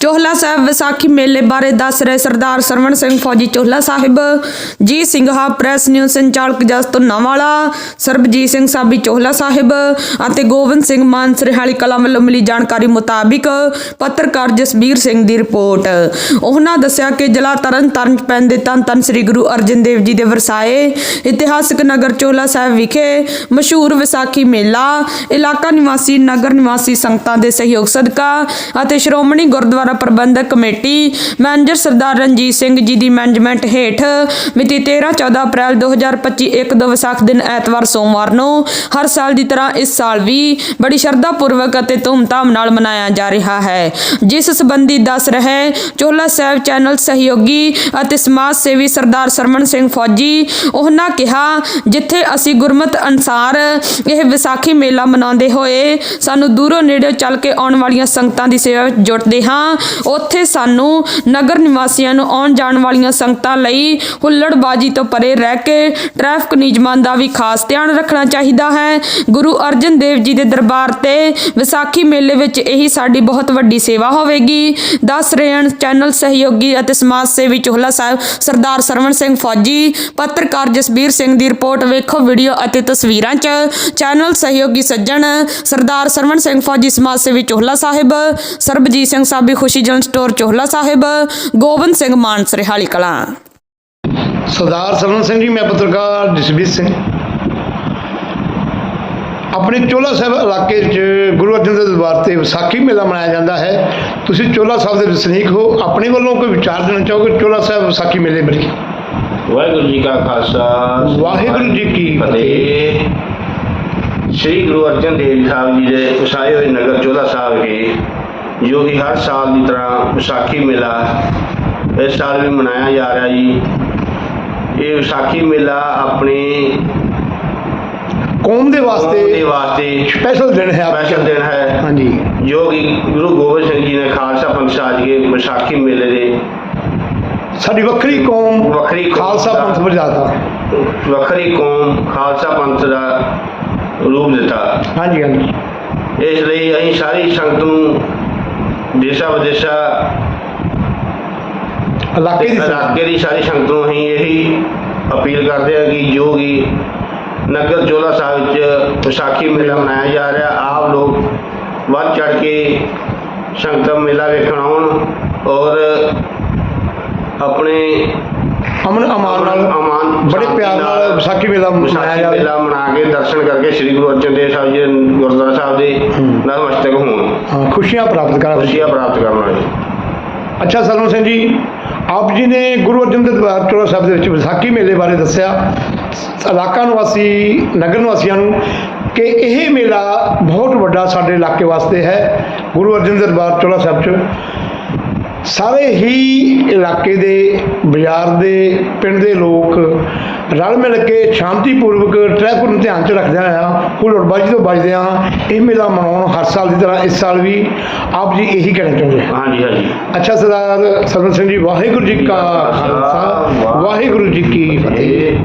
ਚੋਹਲਾ ਸਾਹਿਬ ਵਿਸਾਖੀ ਮੇਲੇ ਬਾਰੇ ਦੱਸ ਰਹੇ ਸਰਦਾਰ ਸਰਵਣ ਸਿੰਘ ਫੌਜੀ ਚੋਹਲਾ ਸਾਹਿਬ। ਜੀ ਸਿੰਘਾ, ਪ੍ਰੈਸ ਨਿਊਜ਼ ਸੰਚਾਲਕ ਜਸ ਧੁੰਨਾਵਾਲਾ ਸਰਬਜੀਤ ਸਿੰਘ ਸਾਬੀ ਚੋਹਲਾ ਸਾਹਿਬ ਅਤੇ ਗੋਬਿੰਦ ਸਿੰਘ ਮਾਨ ਸਰਹਾਲੀ ਕਲਾਂ ਵੱਲੋਂ ਮਿਲੀ ਜਾਣਕਾਰੀ ਮੁਤਾਬਿਕ ਪੱਤਰਕਾਰ ਜਸਬੀਰ ਸਿੰਘ ਦੀ ਰਿਪੋਰਟ। ਉਹਨਾਂ ਦੱਸਿਆ ਕਿ ਜ਼ਿਲ੍ਹਾ ਤਰਨ ਤਾਰਨ ਚ ਪੈਂਦੇ ਧੰਨ ਧੰਨ ਸ੍ਰੀ ਗੁਰੂ ਅਰਜਨ ਦੇਵ ਜੀ ਦੇ ਵਰਸਾਏ ਇਤਿਹਾਸਕ ਨਗਰ ਚੋਹਲਾ ਸਾਹਿਬ ਵਿਖੇ ਮਸ਼ਹੂਰ ਵਿਸਾਖੀ ਮੇਲਾ, ਇਲਾਕਾ ਨਿਵਾਸੀ, ਨਗਰ ਨਿਵਾਸੀ ਸੰਗਤਾਂ ਦੇ ਸਹਿਯੋਗ ਸਦਕਾ ਅਤੇ ਸ਼੍ਰੋਮਣੀ ਗੁਰਦੁਆਰਾ ਪ੍ਰਬੰਧਕ ਕਮੇਟੀ ਮੈਨੇਜਰ ਸਰਦਾਰ ਰਣਜੀਤ ਸਿੰਘ ਜੀ ਦੀ ਮੈਨੇਜਮੈਂਟ ਹੇਠ ਮਿਤੀ 13-14 ਅਪ੍ਰੈਲ 2025 ਇੱਕ ਦੋ ਵਿਸਾਖ ਦਿਨ ਐਤਵਾਰ ਸੋਮਵਾਰ ਨੂੰ ਹਰ ਸਾਲ ਦੀ ਤਰ੍ਹਾਂ ਇਸ ਸਾਲ ਵੀ ਬੜੀ ਸ਼ਰਧਾ ਪੂਰਵਕ ਅਤੇ ਧੂਮਧਾਮ ਨਾਲ ਮਨਾਇਆ ਜਾ ਰਿਹਾ ਹੈ। ਜਿਸ ਸੰਬੰਧੀ ਦੱਸ ਰਹੇ ਚੋਲਾ ਸਾਹਿਬ ਚੈਨਲ ਸਹਿਯੋਗੀ ਅਤੇ ਸਮਾਜ ਸੇਵੀ ਸਰਦਾਰ ਸਰਮਨ ਸਿੰਘ ਫੌਜੀ, ਉਹਨਾਂ ਕਿਹਾ, ਜਿੱਥੇ ਅਸੀਂ ਗੁਰਮਤ ਅਨਸਾਰ ਇਹ ਵਿਸਾਖੀ ਮੇਲਾ ਮਨਾਉਂਦੇ ਹੋਏ ਸਾਨੂੰ ਦੂਰੋਂ ਨੇੜੇ ਚੱਲ ਕੇ ਆਉਣ ਵਾਲੀਆਂ ਸੰਗਤਾਂ ਦੀ ਸੇਵਾ ਵਿੱਚ ਜੁਟਦੇ ਹਾਂ ਉੱਥੇ ਸਾਨੂੰ ਨਗਰ ਨਿਵਾਸੀਆਂ ਨੂੰ ਆਉਣ ਜਾਣ ਵਾਲੀਆਂ ਸੰਗਤਾਂ ਲਈ ਹੁੱਲੜਬਾਜੀ ਤੋਂ ਪਰੇ ਰਹਿ ਕੇ ਟ੍ਰੈਫਿਕ ਨਿਯਮਾਂ ਦਾ ਵੀ ਖਾਸ ਧਿਆਨ ਰੱਖਣਾ ਚਾਹੀਦਾ ਹੈ। ਗੁਰੂ ਅਰਜਨ ਦੇਵ ਜੀ ਦੇ ਦਰਬਾਰ ਤੇ ਵਿਸਾਖੀ ਮੇਲੇ ਵਿੱਚ ਇਹੀ ਸਾਡੀ ਬਹੁਤ ਵੱਡੀ ਸੇਵਾ ਹੋਵੇਗੀ। ਦੱਸ ਰਹੇ ਹਨ, ਚੈਨਲ ਸਹਿਯੋਗੀ ਅਤੇ ਸਮਾਜ ਸੇਵੀ ਚੋਹਲਾ ਸਾਹਿਬ ਸਰਦਾਰ ਸਰਵਣ ਸਿੰਘ ਫੌਜੀ, ਪੱਤਰਕਾਰ ਜਸਬੀਰ ਸਿੰਘ ਦੀ ਰਿਪੋਰਟ ਵੇਖੋ, ਵੀਡੀਓ ਅਤੇ ਤਸਵੀਰਾਂ 'ਚ। ਚੈਨਲ ਸਹਿਯੋਗੀ ਸੱਜਣ ਸਰਦਾਰ ਸਰਵਣ ਸਿੰਘ ਫੌਜੀ, ਸਮਾਜ ਸੇਵੀ ਚੋਹਲਾ ਸਾਹਿਬ, ਸਰਬਜੀਤ ਸਿੰਘ ਸਾਬੀ ਖੁਸ਼ੀ ਜਨ ਸਟੋਰ ਚੋਹਲਾ ਸਾਹਿਬ ਗੋਬਿੰਦ ਸਿੰਘ ਮਾਨ ਸਰਹਾਲੀ ਕਲਾਂ। ਸਰਦਾਰ ਸਰਵਨ ਸਿੰਘ ਜੀ ਮੈਂ ਪੱਤਰਕਾਰ ਜਸਬੀਰ ਸਿੰਘ। ਆਪਣੇ ਚੋਲਾ ਸਾਹਿਬ ਇਲਾਕੇ 'ਚ ਗੁਰੂ ਅਰਜਨ ਦੇਵ ਦਰਬਾਰ ਤੇ ਵਿਸਾਖੀ ਮੇਲਾ ਮਨਾਇਆ ਜਾਂਦਾ ਹੈ। ਤੁਸੀਂ ਚੋਲਾ ਸਾਹਿਬ ਦੇ ਵਸਨੀਕ ਹੋ ਆਪਣੇ ਵੱਲੋਂ ਕੋਈ ਵਿਚਾਰ ਦੇਣਾ ਚਾਹੋਗੇ ਚੋਲਾ ਸਾਹਿਬ ਵਿਸਾਖੀ ਮੇਲੇ ਬਾਰੇ? ਵਾਹਿਗੁਰੂ ਜੀ ਕਾ ਖਾਲਸਾ ਵਾਹਿਗੁਰੂ ਜੀ ਕੀ ਫਤਿਹ। ਸ੍ਰੀ ਗੁਰੂ ਅਰਜਨ ਦੇਵ ਸਾਹਿਬ ਜੀ ਦੇ ਵਸਾਏ ਹੋਏ ਨਗਰ ਚੋਲਾ ਸਾਹਿਬ ਕੇ ਜੋ ਕਿ ਹਰ ਸਾਲ ਦੀ ਤਰ੍ਹਾਂ ਵਿਸਾਖੀ ਮੇਲਾ ਇਸ ਸਾਲ ਵੀ ਮਨਾਇਆ ਜਾ ਰਿਹਾ ਜੀ। ਇਹ ਵਿਸਾਖੀ ਮੇਲਾ ਆਪਣੇ ਕੌਮ ਦੇ ਕੌਮ ਦੇ ਵਾਸਤੇ ਵਾਸਤੇ ਸਪੈਸ਼ਲ ਦਿਨ ਹੈ। ਸਪੈਸ਼ਲ ਦਿਨ ਹੈ। ਹਾਂਜੀ। ਜੋ ਕਿ ਗੁਰੂ ਗੋਬਿੰਦ ਸਿੰਘ ਜੀ ਨੇ ਖਾਲਸਾ ਪੰਥ ਸਾਜ ਕੇ ਵਿਸਾਖੀ ਮੇਲੇ ਦੇ ਸਾਡੀ ਵੱਖਰੀ ਕੌਮ ਵੱਖਰੀ ਖਾਲਸਾ ਪੰਥ ਵਜਾਤਾ ਵੱਖਰੀ ਕੌਮ ਖਾਲਸਾ ਪੰਥ ਦਾ ਰੂਪ ਦਿੱਤਾ। ਹਾਂਜੀ ਹਾਂਜੀ। ਇਸ ਲਈ ਅਸੀਂ ਸਾਰੀ ਸੰਗਤ ਨੂੰ ਦੇਸ਼ਾ ਵਿਦੇਸ਼ਾ ਇਲਾਕੇ ਦੀ ਇਲਾਕੇ ਦੀ ਸਾਰੀ ਸੰਗਤ ਨੂੰ ਅਸੀਂ ਇਹੀ ਅਪੀਲ ਕਰਦੇ ਹਾਂ ਕਿ ਜੋ ਕਿ ਨਗਰ ਚੋਲਾ ਸਾਹਿਬ ਵਿੱਚ ਵਿਸਾਖੀ ਮੇਲਾ ਮਨਾਇਆ ਜਾ ਰਿਹਾ ਆਪ ਲੋਕ ਵੱਧ ਚੜ ਕੇ ਸੰਗਤ ਮੇਲਾ ਵੇਖਣ ਆਉਣ ਔਰ ਆਪਣੇ ਅਮਨ ਅਮਾਨ ਨਾਲ ਅਮਾਨ ਬੜੇ ਪਿਆਰ ਨਾਲ ਵਿਸਾਖੀ ਮੇਲਾ ਮਨਾਇਆ ਵਿਸਾਖੀ ਜਾਵੇ ਮੇਲਾ ਮਨਾ ਕੇ ਦਰਸ਼ਨ ਕਰਕੇ ਸ੍ਰੀ ਗੁਰੂ ਅਰਜਨ ਦੇਵ ਸਾਹਿਬ ਜੀ ਗੁਰਦੁਆਰਾ ਸਾਹਿਬ ਦੇ ਨਤਮਸਤਕ ਹੋਣ। ਹਾਂ, ਖੁਸ਼ੀਆਂ ਪ੍ਰਾਪਤ ਕਰਾਂ ਖੁਸ਼ੀਆਂ ਪ੍ਰਾਪਤ ਕਰਨ ਵਾਲੇ। ਅੱਛਾ ਸਰਵਨ ਸਿੰਘ ਜੀ ਆਪ ਜੀ ਨੇ ਗੁਰੂ ਅਰਜਨ ਦੇਵ ਚੋਲਾ ਸਾਹਿਬ ਦੇ ਵਿੱਚ ਵਿਸਾਖੀ ਮੇਲੇ ਬਾਰੇ ਦੱਸਿਆ। ਇਲਾਕਾ ਨਿਵਾਸੀ ਨਗਰ ਨਿਵਾਸੀਆਂ ਨੂੰ ਕਿ ਇਹ ਮੇਲਾ ਬਹੁਤ ਵੱਡਾ ਸਾਡੇ ਇਲਾਕੇ ਵਾਸਤੇ ਹੈ। ਗੁਰੂ ਅਰਜਨ ਦੇਵ ਚੋਲਾ ਸਾਹਿਬ 'ਚ ਸਾਰੇ ਹੀ ਇਲਾਕੇ ਦੇ ਬਾਜ਼ਾਰ ਦੇ ਪਿੰਡ ਦੇ ਲੋਕ ਰਲ ਮਿਲ ਕੇ ਸ਼ਾਂਤੀਪੂਰਵਕ ਟ੍ਰੈਫਿਕ ਨੂੰ ਧਿਆਨ 'ਚ ਰੱਖਦਿਆਂ ਆ ਹੁਲੜਬਾਜੀ ਤੋਂ ਬਚਦੇ ਆ ਇਹ ਮੇਲਾ ਮਨਾਉਣ ਹਰ ਸਾਲ ਦੀ ਤਰ੍ਹਾਂ ਇਸ ਸਾਲ ਵੀ ਆਪ ਜੀ ਇਹੀ ਕਹਿਣਾ ਚਾਹੁੰਦੇ ਆ। ਹਾਂਜੀ ਹਾਂਜੀ। ਅੱਛਾ ਸਰਦਾਰ ਸਰਵਨ ਸਿੰਘ ਜੀ ਵਾਹਿਗੁਰੂ ਜੀ ਕਾ ਖਾਲਸਾ। ਵਾਹਿਗੁਰੂ ਜੀ ਕੀ ਫਤਿਹ।